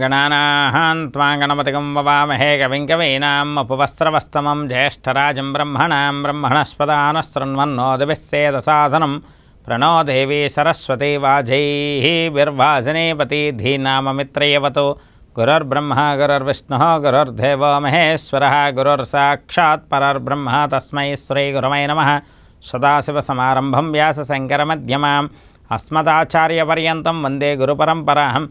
ఓం గణానాహాన్ త్వా గణపతిగం వవామహే కవిం కవీనాం ఉపవస్త్రవస్తమం జ్యేష్ఠరాజం బ్రహ్మణాం బ్రహ్మణస్పదానశృణ్వన్నోదవిస్సేదసాధనం ప్రణో దేవీ సరస్వతీ వాజైర్వాజనేపతి ధీనామమిత్రయవతు గురుర్బ్రహ్మ గురుర్విష్ణు గురుర్దేవో మహేశ్వర గురుర్సాక్షాత్ పరర్బ్రహ్మ తస్మై శ్రీ గురవై నమ సదాశివసమారంభం వ్యాసశంకరమధ్యమాం అస్మదాచార్యపర్యంతం వందే గురుపరంపరాహం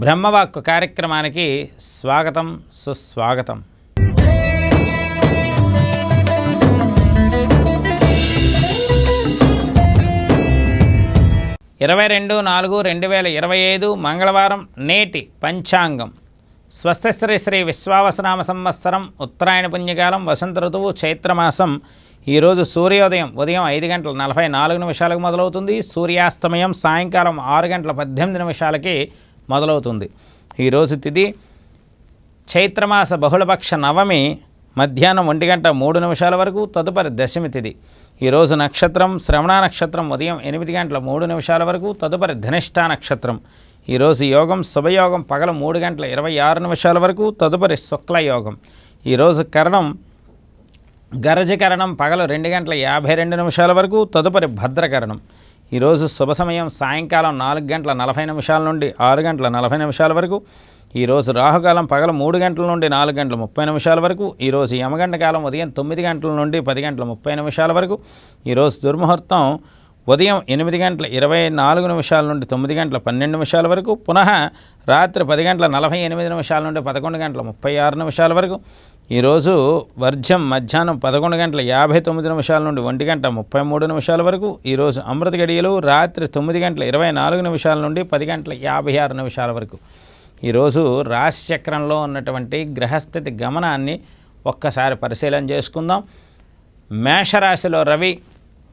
బ్రహ్మవాక్కు కార్యక్రమానికి స్వాగతం సుస్వాగతం. ఇరవై రెండు నాలుగు రెండు వేల ఇరవై ఐదు మంగళవారం నేటి పంచాంగం. స్వస్థశ్రీ శ్రీ విశ్వావసనామ సంవత్సరం ఉత్తరాయణ పుణ్యకాలం వసంత ఋతువు చైత్రమాసం. ఈరోజు సూర్యోదయం ఉదయం ఐదు గంటల నలభై నాలుగు నిమిషాలకు మొదలవుతుంది. సూర్యాస్తమయం సాయంకాలం ఆరు గంటల పద్దెనిమిది నిమిషాలకి మొదలవుతుంది. ఈరోజు తిథి చైత్రమాస బహుళపక్ష నవమి మధ్యాహ్నం ఒంటి గంట మూడు నిమిషాల వరకు తదుపరి దశమి తిథి ఈరోజు నక్షత్రం శ్రవణ నక్షత్రం ఉదయం ఎనిమిది గంటల మూడు నిమిషాల వరకు తదుపరి ధనిష్ఠా నక్షత్రం. ఈరోజు యోగం శుభయోగం పగల మూడు గంటల ఇరవై ఆరు నిమిషాల వరకు తదుపరి శుక్ల యోగం ఈరోజు కరణం గరజకరణం పగలు రెండు గంటల యాభై రెండు నిమిషాల వరకు తదుపరి భద్రకరణం. ఈరోజు శుభ సమయం సాయంకాలం నాలుగు గంటల నలభై నిమిషాల నుండి ఆరు గంటల నలభై నిమిషాల వరకు ఈరోజు రాహుకాలం పగల మూడు గంటల నుండి నాలుగు గంటల ముప్పై నిమిషాల వరకు ఈరోజు యమగంట కాలం ఉదయం తొమ్మిది గంటల నుండి పది గంటల ముప్పై నిమిషాల వరకు ఈరోజు దుర్ముహూర్తం ఉదయం ఎనిమిది గంటల ఇరవై నాలుగు నిమిషాల నుండి తొమ్మిది గంటల పన్నెండు నిమిషాల వరకు పునః రాత్రి పది గంటల నలభై ఎనిమిది నిమిషాల నుండి పదకొండు గంటల ముప్పై ఆరు నిమిషాల వరకు ఈరోజు వర్జం మధ్యాహ్నం పదకొండు గంటల యాభై తొమ్మిది నిమిషాల నుండి ఒంటి గంట ముప్పై మూడు నిమిషాల వరకు ఈరోజు అమృత గడియలు రాత్రి తొమ్మిది గంటల ఇరవై నాలుగు నిమిషాల నుండి పది గంటల యాభై ఆరు నిమిషాల వరకు. ఈరోజు రాశిచక్రంలో ఉన్నటువంటి గ్రహస్థితి గమనాన్ని ఒక్కసారి పరిశీలన చేసుకుందాం. మేషరాశిలో రవి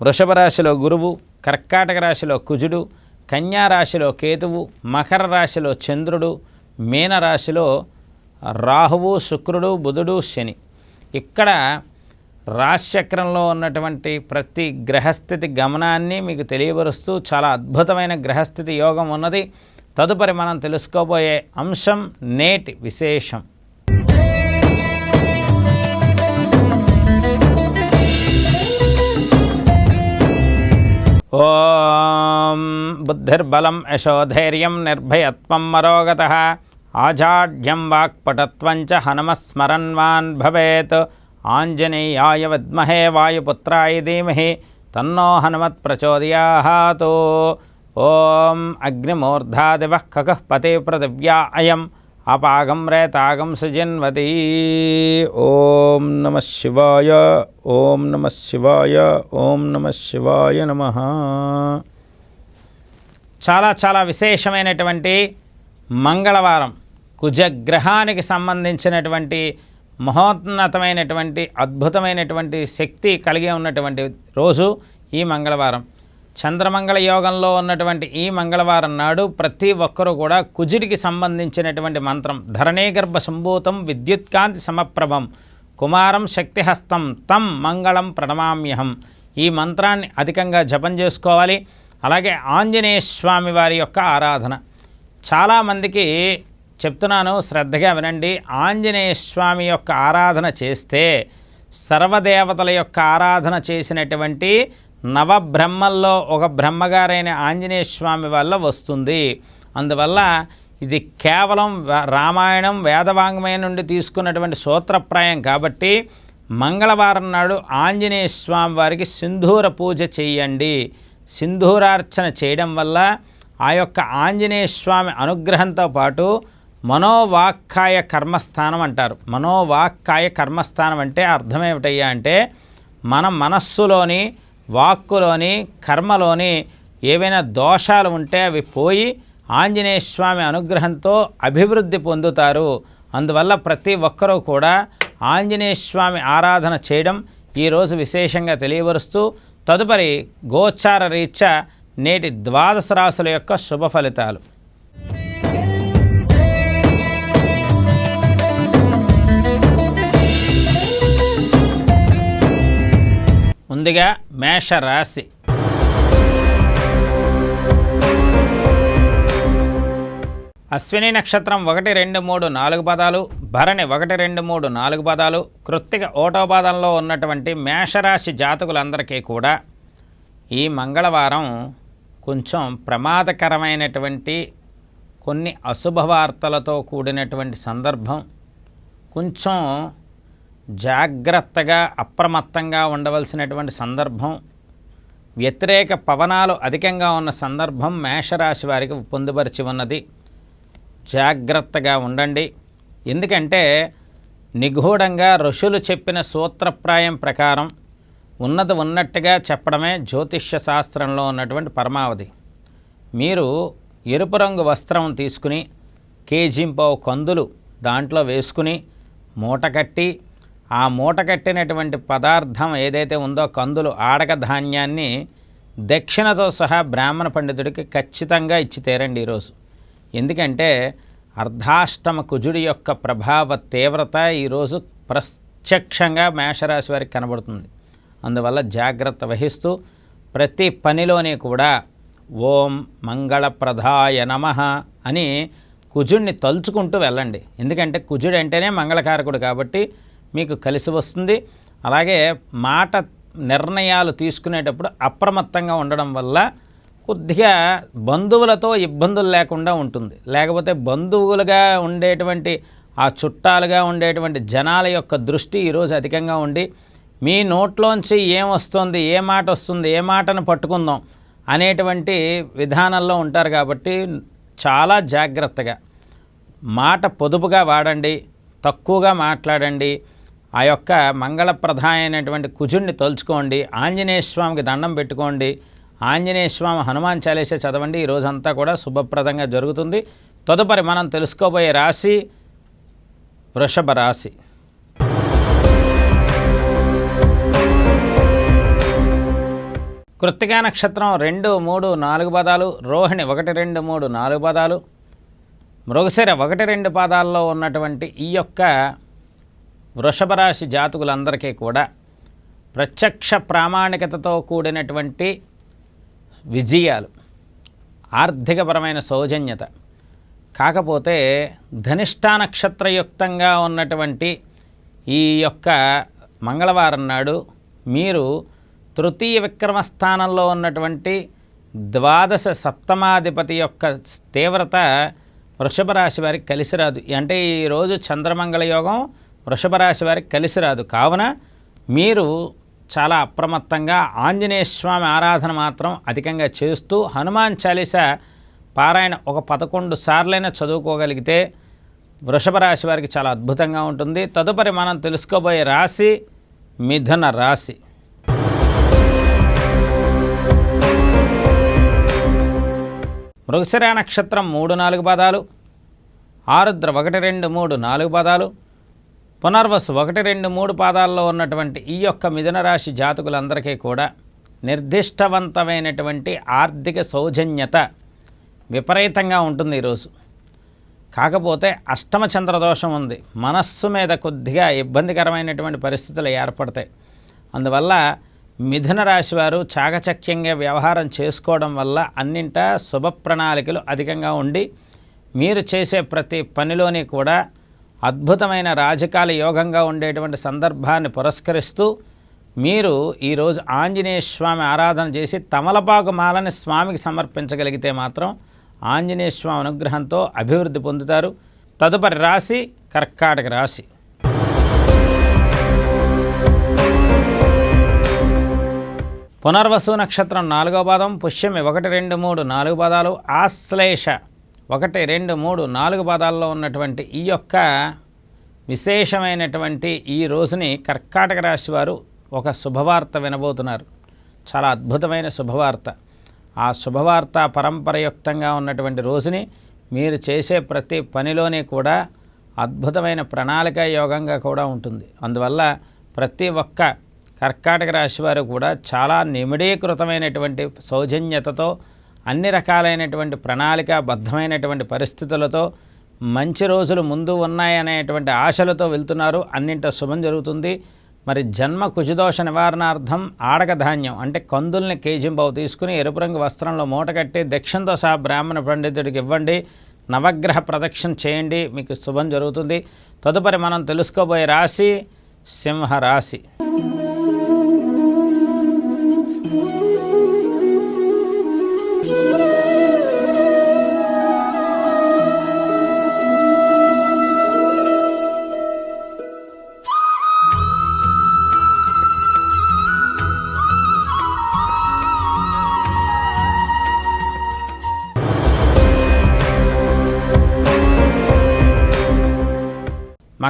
వృషభ రాశిలో గురువు కర్కాటక రాశిలో కుజుడు కన్యా రాశిలో కేతువు మకర రాశిలో చంద్రుడు మీనరాశిలో రాహువు శుక్రుడు బుధుడు శని. ఇక్కడ రాశిచక్రంలో ఉన్నటువంటి ప్రతి గ్రహస్థితి గమనాన్ని మీకు తెలియపరుస్తూ చాలా అద్భుతమైన గ్రహస్థితి యోగం ఉన్నది. తదుపరి మనం తెలుసుకోబోయే అంశం నేటి విశేషం. ఓం బుద్ధిర్బలం యశోధైర్యం నిర్భయత్వం మరోగత. ఆజాఢ్యం వాక్పటత్వంచ హనుమస్మరన్వాన్ భవేత్ ఆంజనేయాయ విద్మహే వాయుపుత్రాయ ధీమహి తన్నో హనుమత్ ప్రచోదయాత్ ఓం అగ్నిమూర్ధాదివ ఖగః పతే పృథివ్యా అయం అపాగం రేతాగం సుజిన్వతి ఓం నమ శివాయ ఓం నమ శివాయ ఓం నమ శివాయ నమ చాలా చాలా విశేషమైనటువంటి మంగళవారం. కుజగ్రహానికి సంబంధించినటువంటి మహోన్నతమైనటువంటి అద్భుతమైనటువంటి శక్తి కలిగి ఉన్నటువంటి రోజు ఈ మంగళవారం. చంద్రమంగళ యోగంలో ఉన్నటువంటి ఈ మంగళవారం నాడు ప్రతి ఒక్కరూ కూడా కుజుడికి సంబంధించినటువంటి మంత్రం ధరణీగర్భ సంభూతం విద్యుత్కాంతి సమప్రభం కుమారం శక్తిహస్తం తం మంగళం ప్రణమామ్యహం. ఈ మంత్రాన్ని అధికంగా జపం చేసుకోవాలి. అలాగే ఆంజనేయ స్వామి వారి యొక్క ఆరాధన. చాలామందికి చెప్తున్నాను శ్రద్ధగా వినండి. ఆంజనేయ స్వామి యొక్క ఆరాధన చేస్తే సర్వదేవతల యొక్క ఆరాధన చేసినటువంటి నవబ్రహ్మల్లో ఒక బ్రహ్మగారైన ఆంజనేయ స్వామి వల్ల వస్తుంది. అందువల్ల ఇది కేవలం రామాయణం వేదవాంగ్మయం నుండి తీసుకున్నటువంటి సూత్రప్రాయం కాబట్టి మంగళవారం నాడు ఆంజనేయ స్వామి వారికి సింధూర పూజ చేయండి. సింధూరార్చన చేయడం వల్ల ఆ యొక్క ఆంజనేయ స్వామి అనుగ్రహంతో పాటు మనోవాక్కాయ కర్మస్థానం అంటారు. మనోవాక్కాయ కర్మస్థానం అంటే అర్థం ఏమిటయ్యా అంటే మన మనస్సులోని వాక్కులోని కర్మలోని ఏవైనా దోషాలు ఉంటే అవి పోయి ఆంజనేయ స్వామి అనుగ్రహంతో అభివృద్ధి పొందుతారు. అందువల్ల ప్రతి ఒక్కరూ కూడా ఆంజనేయ స్వామి ఆరాధన చేయడం ఈరోజు విశేషంగా తెలియవరుస్తూ తదుపరి గోచార రీత్యా నేటి ద్వాదశ రాశుల యొక్క శుభ ఫలితాలు. ముందుగా మేష రాశి అశ్విని నక్షత్రం ఒకటి రెండు మూడు నాలుగు పదాలు భరణి ఒకటి రెండు మూడు నాలుగు పదాలు కృత్తిక ఓటో పాదంలో ఉన్నటువంటి మేషరాశి జాతకులందరికీ కూడా ఈ మంగళవారం కొంచెం ప్రమాదకరమైనటువంటి కొన్ని అశుభ వార్తలతో కూడినటువంటి సందర్భం కొంచెం జాగ్రత్తగా అప్రమత్తంగా ఉండవలసినటువంటి సందర్భం వ్యతిరేక పవనాలు అధికంగా ఉన్న సందర్భం మేషరాశి వారికి పొందుపరిచి ఉన్నది. జాగ్రత్తగా ఉండండి. ఎందుకంటే నిగూఢంగా ఋషులు చెప్పిన సూత్రప్రాయం ప్రకారం ఉన్నది ఉన్నట్టుగా చెప్పడమే జ్యోతిష్య శాస్త్రంలో ఉన్నటువంటి పరమావధి. మీరు ఎరుపు రంగు వస్త్రం తీసుకుని కేజీంపావు కందులు దాంట్లో వేసుకుని మూట కట్టి ఆ మూట కట్టినటువంటి పదార్థం ఏదైతే ఉందో కందులు ఆడక ధాన్యాన్ని దక్షిణతో సహా బ్రాహ్మణ పండితుడికి ఖచ్చితంగా ఇచ్చి తీరండి ఈరోజు. ఎందుకంటే అర్ధాష్టమ కుజుడి యొక్క ప్రభావ తీవ్రత ఈరోజు ప్రత్యక్షంగా మేషరాశి వారికి కనబడుతుంది. అందువల్ల జాగ్రత్త వహిస్తూ ప్రతి పనిలోని కూడా ఓం మంగళప్రదాయ నమ అని కుజుడిని తలుచుకుంటూ వెళ్ళండి. ఎందుకంటే కుజుడు అంటేనే మంగళకారకుడు కాబట్టి మీకు కలిసి వస్తుంది. అలాగే మాట నిర్ణయాలు తీసుకునేటప్పుడు అప్రమత్తంగా ఉండడం వల్ల కొద్దిగా బంధువులతో ఇబ్బందులు లేకుండా ఉంటుంది. లేకపోతే బంధువులుగా ఉండేటువంటి ఆ చుట్టాలుగా ఉండేటువంటి జనాల యొక్క దృష్టి ఈరోజు అధికంగా ఉండి మీ నోట్లోంచి ఏం వస్తుంది ఏ మాట వస్తుంది ఏ మాటను పట్టుకుందాం అనేటువంటి విధానంలో ఉంటారు కాబట్టి చాలా జాగ్రత్తగా మాట పొదుపుగా వాడండి తక్కువగా మాట్లాడండి ఆ యొక్క మంగళప్రధానమైనటువంటి కుజుడిని తలుచుకోండి ఆంజనేయ స్వామికి దండం పెట్టుకోండి ఆంజనేయ స్వామి హనుమాన్ చాలీసే చదవండి ఈ రోజంతా కూడా శుభప్రదంగా జరుగుతుంది. తదుపరి మనం తెలుసుకోబోయే రాశి వృషభ రాశి. కృత్తికా నక్షత్రం రెండు మూడు నాలుగు పదాలు రోహిణి ఒకటి రెండు మూడు నాలుగు పదాలు మృగశిర ఒకటి రెండు పాదాల్లో ఉన్నటువంటి ఈ యొక్క వృషభ రాశి జాతకులందరికీ కూడా ప్రత్యక్ష ప్రామాణికతతో కూడినటువంటి విజయాలు ఆర్థికపరమైన సౌజన్యత కాకపోతే ధనిష్టా నక్షత్రయుక్తంగా ఉన్నటువంటి ఈ యొక్క మంగళవారం నాడు మీరు తృతీయ విక్రమ స్థానంలో ఉన్నటువంటి ద్వాదశ సప్తమాధిపతి యొక్క తీవ్రత వృషభ రాశి వారికి కలిసి రాదు. అంటే ఈరోజు చంద్రమంగళ యోగం వృషభ రాశి వారికి కలిసి రాదు. కావున మీరు చాలా అప్రమత్తంగా ఆంజనేయ స్వామి ఆరాధన మాత్రం అధికంగా చేస్తూ హనుమాన్ చాలీస పారాయణ ఒక పదకొండు సార్లైనా చదువుకోగలిగితే వృషభ రాశి వారికి చాలా అద్భుతంగా ఉంటుంది. తదుపరి మనం తెలుసుకోబోయే రాశి మిథున రాశి. మృగశిర నక్షత్రం మూడు నాలుగు పదాలు ఆరుద్ర ఒకటి రెండు మూడు నాలుగు పదాలు పునర్వసు ఒకటి రెండు మూడు పాదాల్లో ఉన్నటువంటి ఈ యొక్క మిథున రాశి జాతకులందరికీ కూడా నిర్దిష్టవంతమైనటువంటి ఆర్థిక సౌజన్యత విపరీతంగా ఉంటుంది ఈరోజు. కాకపోతే అష్టమ చంద్రదోషం ఉంది. మనస్సు మీద కొద్దిగా ఇబ్బందికరమైనటువంటి పరిస్థితులు ఏర్పడతాయి. అందువల్ల మిథున రాశి వారు చాకచక్యంగా వ్యవహారం చేసుకోవడం వల్ల అన్నింటా శుభ ప్రణాళికలు అధికంగా ఉండి మీరు చేసే ప్రతి పనిలోని కూడా అద్భుతమైన రాజకాల యోగంగా ఉండేటువంటి సందర్భాన్ని పురస్కరిస్తూ మీరు ఈరోజు ఆంజనేయ స్వామి ఆరాధన చేసి తమలపాకు మాలని స్వామికి సమర్పించగలిగితే మాత్రం ఆంజనేయ స్వామి అనుగ్రహంతో అభివృద్ధి పొందుతారు. తదుపరి రాశి కర్కాటక రాశి. పునర్వసు నక్షత్రం నాలుగో పాదం పుష్యమి ఒకటి రెండు మూడు నాలుగు పాదాలు ఆశ్లేష. ఒకటి రెండు మూడు నాలుగు పాదాల్లో ఉన్నటువంటి ఈ యొక్క విశేషమైనటువంటి ఈ రోజుని కర్కాటక రాశి వారు ఒక శుభవార్త వినబోతున్నారు. చాలా అద్భుతమైన శుభవార్త. ఆ శుభవార్త పరంపరయుక్తంగా ఉన్నటువంటి రోజుని మీరు చేసే ప్రతి పనిలోనే కూడా అద్భుతమైన ప్రణాళిక యోగంగా కూడా ఉంటుంది. అందువల్ల ప్రతి ఒక్క కర్కాటక రాశి వారు కూడా చాలా నిమిడీకృతమైనటువంటి సౌజన్యతతో అన్ని రకాలైనటువంటి ప్రణాళికాబద్ధమైనటువంటి పరిస్థితులతో మంచి రోజులు ముందు ఉన్నాయనేటువంటి ఆశలతో వెళ్తున్నారు. అన్నింట శుభం జరుగుతుంది. మరి జన్మ కుజదోష నివారణార్థం ఆడక ధాన్యం అంటే కందుల్ని కేజింబావు తీసుకుని ఎరుపు రంగు వస్త్రంలో మూట కట్టి దక్షిణతో సహా బ్రాహ్మణ పండితుడికి ఇవ్వండి. నవగ్రహ ప్రదక్షిణ చేయండి. మీకు శుభం జరుగుతుంది. తదుపరి మనం తెలుసుకోబోయే రాశి సింహ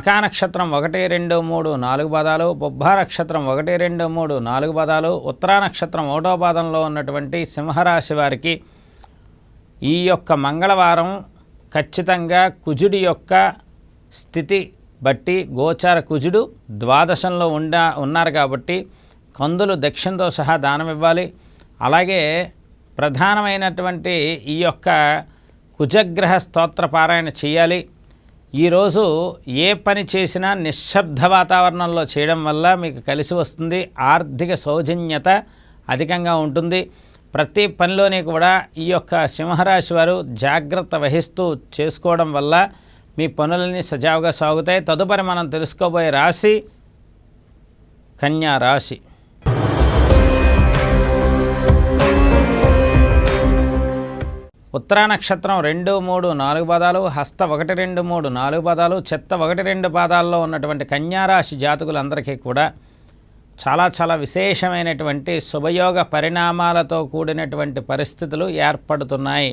రాశి నక్షత్రం ఒకటి రెండు మూడు నాలుగు పాదాలు బొబ్బా నక్షత్రం ఒకటి రెండు మూడు నాలుగు పాదాలు ఉత్తరా నక్షత్రం ఒకటో పాదంలో ఉన్నటువంటి సింహరాశి వారికి ఈ యొక్క మంగళవారం ఖచ్చితంగా కుజుడి యొక్క స్థితి బట్టి గోచార కుజుడు ద్వాదశంలో ఉండ ఉన్నారు కాబట్టి కందులు దక్షిణతో సహా దానం ఇవ్వాలి. అలాగే ప్రధానమైనటువంటి ఈ యొక్క కుజగ్రహ స్తోత్ర పారాయణ చేయాలి. ఈరోజు ఏ పని చేసినా నిశ్శబ్ద వాతావరణంలో చేయడం వల్ల మీకు కలిసి వస్తుంది ఆర్థిక సౌజన్యత అధికంగా ఉంటుంది. ప్రతి పనిలోని కూడా ఈ యొక్క సింహరాశి వారు జాగ్రత్త వహిస్తూ చేసుకోవడం వల్ల మీ పనులన్నీ సజావుగా సాగుతాయి. తదుపరి మనం తెలుసుకోబోయే రాశి కన్యా రాశి. ఉత్తరా నక్షత్రం రెండు మూడు నాలుగు పదాలు హస్త ఒకటి రెండు మూడు నాలుగు పదాలు చెత్త ఒకటి రెండు పాదాల్లో ఉన్నటువంటి కన్యారాశి జాతకులందరికీ కూడా చాలా చాలా విశేషమైనటువంటి శుభయోగ పరిణామాలతో కూడినటువంటి పరిస్థితులు ఏర్పడుతున్నాయి.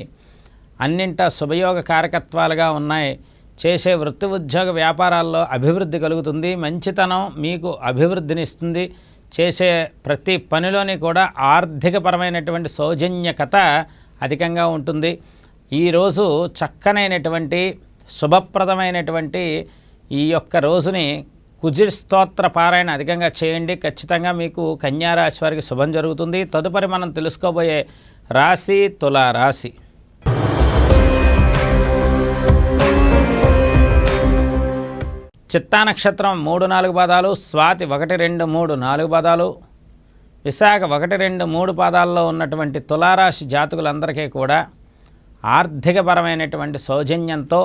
అన్నింట శుభయోగ కారకత్వాలుగా ఉన్నాయి. చేసే వృత్తి ఉద్యోగ వ్యాపారాల్లో అభివృద్ధి కలుగుతుంది. మంచితనం మీకు అభివృద్ధినిస్తుంది. చేసే ప్రతి పనిలోని కూడా ఆర్థికపరమైనటువంటి సౌజన్యకత అధికంగా ఉంటుంది. ఈరోజు చక్కనైనటువంటి శుభప్రదమైనటువంటి ఈ యొక్క రోజుని కుజిర్ స్తోత్ర పారాయణ అధికంగా చేయండి. ఖచ్చితంగా మీకు కన్యారాశి వారికి శుభం జరుగుతుంది. తదుపరి మనం తెలుసుకోబోయే రాశి తులా రాశి చిత్తా నక్షత్రం మూడు నాలుగు పదాలు స్వాతి ఒకటి రెండు మూడు నాలుగు పదాలు విశాఖ ఒకటి రెండు మూడు పాదాల్లో ఉన్నటువంటి తులారాశి జాతకులందరికీ కూడా ఆర్థికపరమైనటువంటి సౌజన్యంతో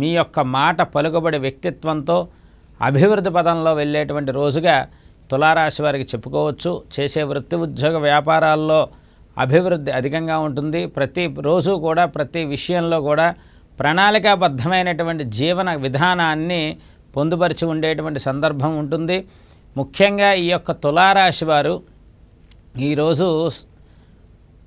మీ యొక్క మాట పలుకుబడి వ్యక్తిత్వంతో అభివృద్ధి పదంలో వెళ్ళేటువంటి రోజుగా తులారాశి వారికి చెప్పుకోవచ్చు. చేసే వృత్తి ఉద్యోగ వ్యాపారాల్లో అభివృద్ధి అధికంగా ఉంటుంది. ప్రతి రోజు కూడా ప్రతి విషయంలో కూడా ప్రణాళికాబద్ధమైనటువంటి జీవన విధానాన్ని పొందుపరిచి ఉండేటువంటి సందర్భం ఉంటుంది. ముఖ్యంగా ఈ యొక్క తులారాశి వారు ఈరోజు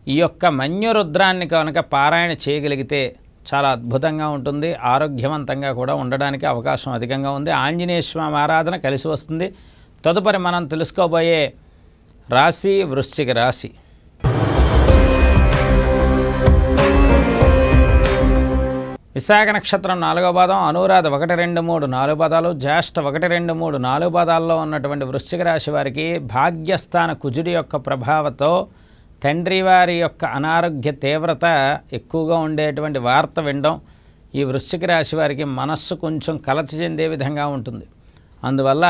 ఈ యొక్క మన్యురుద్రాన్ని కనుక పారాయణ చేయగలిగితే చాలా అద్భుతంగా ఉంటుంది ఆరోగ్యవంతంగా కూడా ఉండడానికి అవకాశం అధికంగా ఉంది. ఆంజనేయ స్వామి ఆరాధన కలిసి వస్తుంది. తదుపరి మనం తెలుసుకోబోయే రాశి వృశ్చిక రాశి. విశాఖ నక్షత్రం నాలుగో పాదం అనురాధ ఒకటి రెండు మూడు నాలుగు పదాలు జ్యేష్ఠ ఒకటి రెండు మూడు నాలుగు పదాల్లో ఉన్నటువంటి వృశ్చిక రాశి వారికి భాగ్యస్థాన కుజుడి యొక్క ప్రభావంతో తండ్రి వారి యొక్క అనారోగ్య తీవ్రత ఎక్కువగా ఉండేటువంటి వార్త వినడం ఈ వృశ్చిక రాశి వారికి మనస్సు కొంచెం కలచి చెందే విధంగా ఉంటుంది. అందువల్ల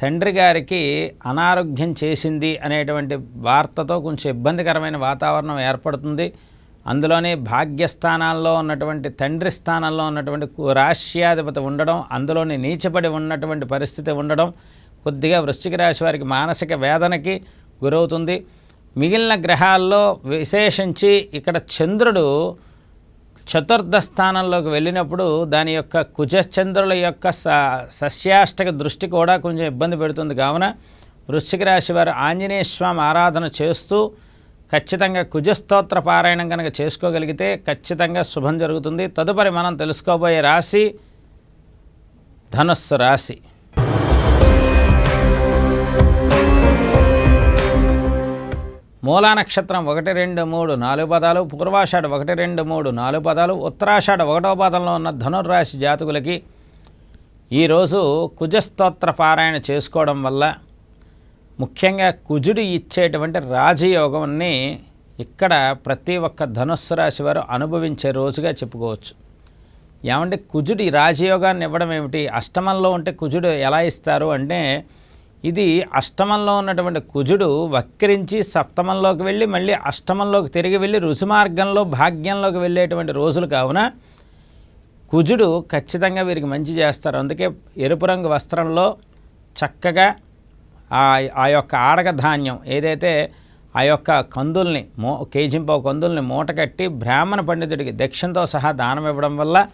తండ్రి గారికి అనారోగ్యం చేసింది అనేటువంటి వార్తతో కొంచెం ఇబ్బందికరమైన వాతావరణం ఏర్పడుతుంది. అందులోనే భాగ్యస్థానాల్లో ఉన్నటువంటి తండ్రి స్థానంలో ఉన్నటువంటి కు- రాశ్యాధిపతి ఉండడం అందులోని నీచపడి ఉన్నటువంటి పరిస్థితి ఉండడం కొద్దిగా వృశ్చిక రాశి వారికి మానసిక వేదనకి గురవుతుంది. మిగిలిన గ్రహాల్లో విశేషించి ఇక్కడ చంద్రుడు చతుర్థ స్థానంలోకి వెళ్ళినప్పుడు దాని యొక్క కుజచంద్రుల యొక్క స సస్యాష్టక దృష్టి కూడా కొంచెం ఇబ్బంది పెడుతుంది. కావున వృశ్చిక రాశి వారు ఆంజనేయ స్వామి ఆరాధన చేస్తూ ఖచ్చితంగా కుజస్తోత్ర పారాయణం కనుక చేసుకోగలిగితే ఖచ్చితంగా శుభం జరుగుతుంది. తదుపరి మనం తెలుసుకోబోయే రాశి ధనుస్సు రాశి. మూలా నక్షత్రం ఒకటి రెండు మూడు నాలుగు పదాలు పూర్వాషాఢ ఒకటి రెండు మూడు నాలుగు పదాలు ఉత్తరాషాఢ ఒకటో పదంలో ఉన్న ధనుర్రాశి జాతకులకి ఈరోజు కుజస్తోత్ర పారాయణ చేసుకోవడం వల్ల ముఖ్యంగా కుజుడు ఇచ్చేటువంటి రాజయోగాన్ని ఇక్కడ ప్రతి ఒక్క ధనుస్సు రాశి వారు అనుభవించే రోజుగా చెప్పుకోవచ్చు. ఏమంటే కుజుడు రాజయోగాన్ని ఇవ్వడం ఏమిటి? అష్టమంలో ఉంటే కుజుడు ఎలా ఇస్తారు అంటే ఇది అష్టమంలో ఉన్నటువంటి కుజుడు వక్రించి సప్తమంలోకి వెళ్ళి మళ్ళీ అష్టమంలోకి తిరిగి వెళ్ళి రుచిమార్గంలో భాగ్యంలోకి వెళ్ళేటువంటి రోజులు కావున కుజుడు ఖచ్చితంగా వీరికి మంచి చేస్తారు. అందుకే ఎరుపు రంగు వస్త్రంలో చక్కగా ఆ ఆ యొక్క ఆడగ ధాన్యం ఏదైతే ఆ యొక్క కందుల్ని మో కేజింపో కందుల్ని మూటకట్టి బ్రాహ్మణ పండితుడికి దక్షిణతో సహా దానం ఇవ్వడం వల్ల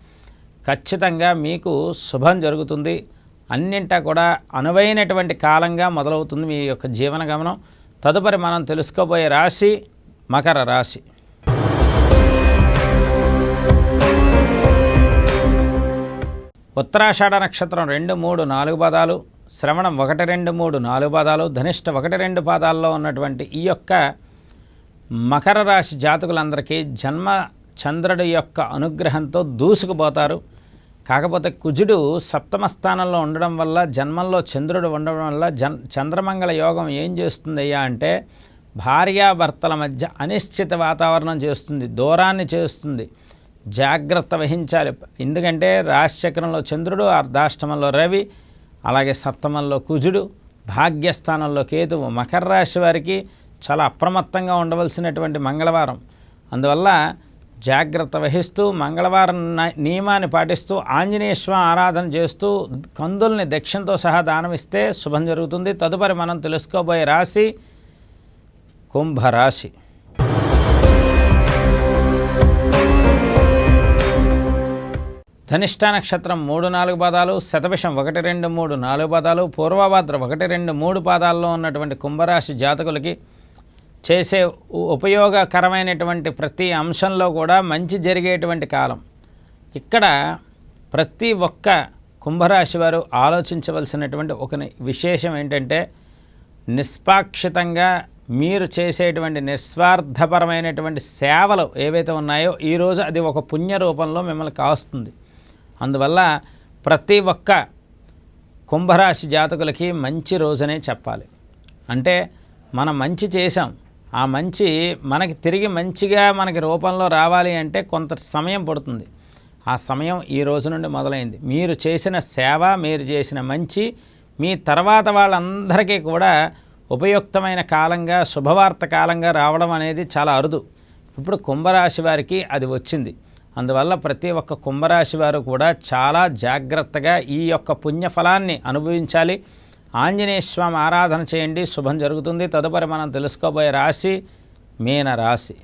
ఖచ్చితంగా మీకు శుభం జరుగుతుంది. అన్నింటా కూడా అనువైనటువంటి కాలంగా మొదలవుతుంది మీ యొక్క జీవన గమనం. తదుపరి మనం తెలుసుకోబోయే రాశి మకర రాశి. ఉత్తరాషాఢ నక్షత్రం రెండు మూడు నాలుగు పదాలు. శ్రవణం ఒకటి రెండు మూడు నాలుగు పాదాలు ధనిష్ట ఒకటి రెండు పాదాల్లో ఉన్నటువంటి ఈ యొక్క మకర రాశి జాతకులందరికీ జన్మ చంద్రుడి యొక్క అనుగ్రహంతో దూసుకుపోతారు. కాకపోతే కుజుడు సప్తమ స్థానంలో ఉండడం వల్ల జన్మంలో చంద్రుడు ఉండడం వల్ల జన్ చంద్రమంగళ యోగం ఏం చేస్తుందయ్యా అంటే భార్యాభర్తల మధ్య అనిశ్చిత వాతావరణం చేస్తుంది దూరాన్ని చేస్తుంది. జాగ్రత్త వహించాలి. ఎందుకంటే రాశిచక్రంలో చంద్రుడు అర్ధాష్టమంలో రవి అలాగే సప్తమంలో కుజుడు భాగ్యస్థానంలో కేతువు మకర రాశి వారికి చాలా అప్రమత్తంగా ఉండవలసినటువంటి మంగళవారం. అందువల్ల జాగ్రత్త వహిస్తూ మంగళవారం నియమాన్ని పాటిస్తూ ఆంజనేయస్వ ఆరాధన చేస్తూ కందుల్ని దక్షిణతో సహా దానమిస్తే శుభం జరుగుతుంది. తదుపరి మనం తెలుసుకోబోయే రాశి కుంభరాశి. ధనిష్ట నక్షత్రం మూడు నాలుగు పాదాలు శతభిషం ఒకటి రెండు మూడు నాలుగు పాదాలు పూర్వభాద్ర ఒకటి రెండు మూడు పాదాల్లో ఉన్నటువంటి కుంభరాశి జాతకులకి చేసే ఉపయోగకరమైనటువంటి ప్రతి అంశంలో కూడా మంచి జరిగేటువంటి కాలం. ఇక్కడ ప్రతి ఒక్క కుంభరాశి వారు ఆలోచించవలసినటువంటి ఒక విశేషం ఏంటంటే నిష్పాక్షితంగా మీరు చేసేటువంటి నిస్వార్థపరమైనటువంటి సేవలు ఏవైతే ఉన్నాయో ఈరోజు అది ఒక పుణ్య రూపంలో మిమ్మల్ని కాస్తుంది. అందువల్ల ప్రతి ఒక్క కుంభరాశి జాతకులకి మంచి రోజునే చెప్పాలి. అంటే మనం మంచి చేసాం ఆ మంచి మనకి తిరిగి మంచిగా మనకి రూపంలో రావాలి అంటే కొంత సమయం పడుతుంది. ఆ సమయం ఈ రోజు నుండి మొదలైంది. మీరు చేసిన సేవ మీరు చేసిన మంచి మీ తర్వాత వాళ్ళందరికీ కూడా ఉపయుక్తమైన కాలంగా శుభవార్త కాలంగా రావడం అనేది చాలా అరుదు. ఇప్పుడు కుంభరాశి వారికి అది వచ్చింది. అందువల్ల ప్రతి ఒక్క కుంభరాశి వారు కూడా చాలా జాగ్రత్తగా ఈ యొక్క పుణ్యఫలాన్ని అనుభవించాలి. ఆంజనేయ స్వామి ఆరాధన చేయండి శుభం జరుగుతుంది. తదుపరి మనం తెలుసుకోబోయే రాశి మీన రాశి.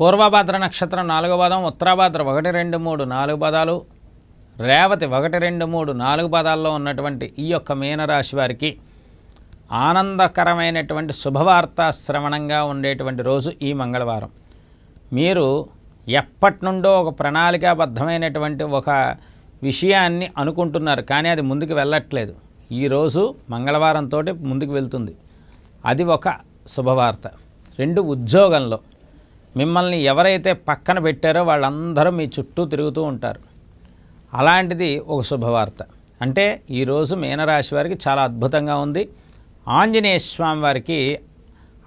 పూర్వభాద్ర నక్షత్రం నాలుగు పదం ఉత్తరాభాద్ర ఒకటి రెండు మూడు నాలుగు పదాలు రేవతి ఒకటి రెండు మూడు నాలుగు పదాల్లో ఉన్నటువంటి ఈ యొక్క మీనరాశి వారికి ఆనందకరమైనటువంటి శుభవార్త శ్రవణంగా ఉండేటువంటి రోజు ఈ మంగళవారం. మీరు ఎప్పటి నుండో ఒక ప్రణాళికాబద్ధమైనటువంటి ఒక విషయాన్ని అనుకుంటున్నారు కానీ అది ముందుకు వెళ్ళట్లేదు. ఈరోజు మంగళవారంతో ముందుకు వెళ్తుంది. అది ఒక శుభవార్త. రెండు ఉద్యోగంలో మిమ్మల్ని ఎవరైతే పక్కన పెట్టారో వాళ్ళందరూ మీ చుట్టూ తిరుగుతూ ఉంటారు. అలాంటిది ఒక శుభవార్త. అంటే ఈరోజు మీనరాశి వారికి చాలా అద్భుతంగా ఉంది. ఆంజనేయ స్వామి వారికి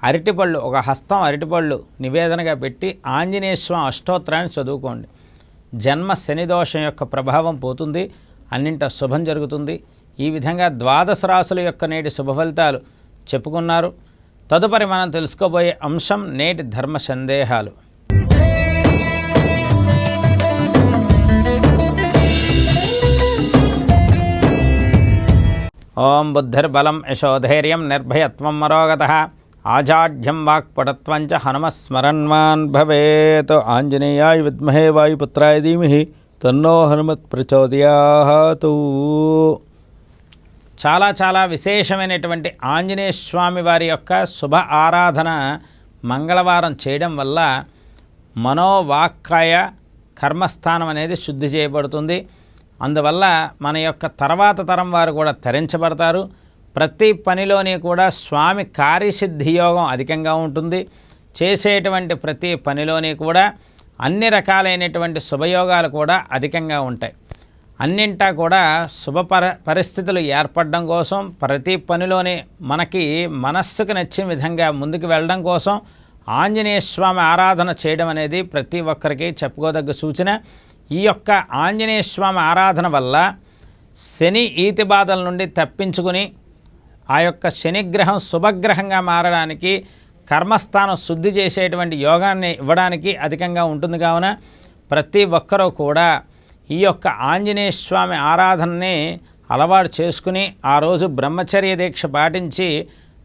అరటిపళ్ళు ఒక హస్తం అరటిపళ్ళు నివేదనగా పెట్టి ఆంజనేయ స్వామి అష్టోత్తరాన్ని చదువుకోండి. జన్మ శని దోషం యొక్క ప్రభావం పోతుంది అన్నింట శుభం జరుగుతుంది. ఈ విధంగా ద్వాదశ రాసుల యొక్క నేటి శుభ ఫలితాలు చెప్పుకున్నారు. తదుపరి మనం తెలుసుకోబోయే అంశం నేటి ధర్మ సందేహాలు. ఓం బుద్ధిర్బలం యశోధైర్యం నిర్భయత్వం మరోగత. ఆజాఢ్యం వాక్పటత్వం చ హనుమస్మరణ్వాన్ భవేత్. ఆంజనేయాయ విద్మహే వాయుపుత్రాయ ధీమహి. తన్నో హనుమత్ ప్రచోదయాతు. చాలా చాలా విశేషమైనటువంటి ఆంజనేయ స్వామి వారి యొక్క శుభ ఆరాధన మంగళవారం చేయడం వల్ల మనోవాక్కాయ కర్మస్థానం అనేది శుద్ధి చేయబడుతుంది. అందువల్ల మన యొక్క తర్వాత తరం వారు కూడా తరించబడతారు. ప్రతి పనిలోని కూడా స్వామి కార్యసిద్ధి యోగం అధికంగా ఉంటుంది. చేసేటువంటి ప్రతి పనిలోని కూడా అన్ని రకాలైనటువంటి శుభయోగాలు కూడా అధికంగా ఉంటాయి. అన్నింటా కూడా శుభ పర పరిస్థితులు ఏర్పడడం కోసం ప్రతి పనిలోనే మనకి మనస్సుకు నచ్చిన విధంగా ముందుకు వెళ్ళడం కోసం ఆంజనేయ స్వామి ఆరాధన చేయడం అనేది ప్రతి ఒక్కరికి చెప్పుకోదగ్గ సూచన. ఈ యొక్క ఆంజనేయ స్వామి ఆరాధన వల్ల శని ఈతి బాధల నుండి తప్పించుకుని ఆ యొక్క శనిగ్రహం శుభగ్రహంగా మారడానికి కర్మస్థానం శుద్ధి చేసేటువంటి యోగాన్ని ఇవ్వడానికి అధికంగా ఉంటుంది కావున ప్రతి ఒక్కరూ కూడా ఈ యొక్క ఆంజనేయ స్వామి ఆరాధనని అలవాటు చేసుకుని ఆ రోజు బ్రహ్మచర్య దీక్ష పాటించి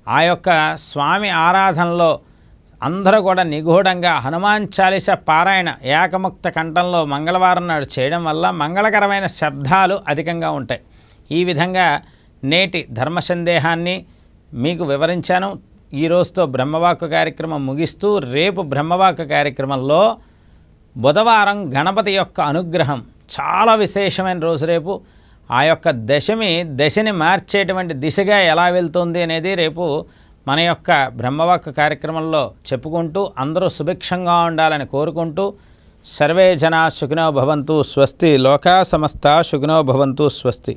ఆ యొక్క స్వామి ఆరాధనలో అందరూ కూడా నిగూఢంగా హనుమాన్ చాలీస పారాయణ ఏకముక్త కంఠంలో మంగళవారం నాడు చేయడం వల్ల మంగళకరమైన శబ్దాలు అధికంగా ఉంటాయి. ఈ విధంగా నేటి ధర్మ సందేహాన్ని మీకు వివరించాను. ఈ రోజుతో బ్రహ్మవాక్కు కార్యక్రమం ముగిస్తూ రేపు బ్రహ్మవాక్కు కార్యక్రమంలో బుధవారం గణపతి యొక్క అనుగ్రహం. చాలా విశేషమైన రోజు రేపు. ఆ యొక్క దశమి దశని మార్చేటువంటి దిశగా ఎలా వెళ్తుంది అనేది రేపు మన యొక్క బ్రహ్మవాక్ కార్యక్రమంలో చెప్పుకుంటూ అందరూ సుభిక్షంగా ఉండాలని కోరుకుంటూ సర్వే జనా సుఖినో భవంతు స్వస్తి లోకా సమస్త సుఖినో భవంతు స్వస్తి.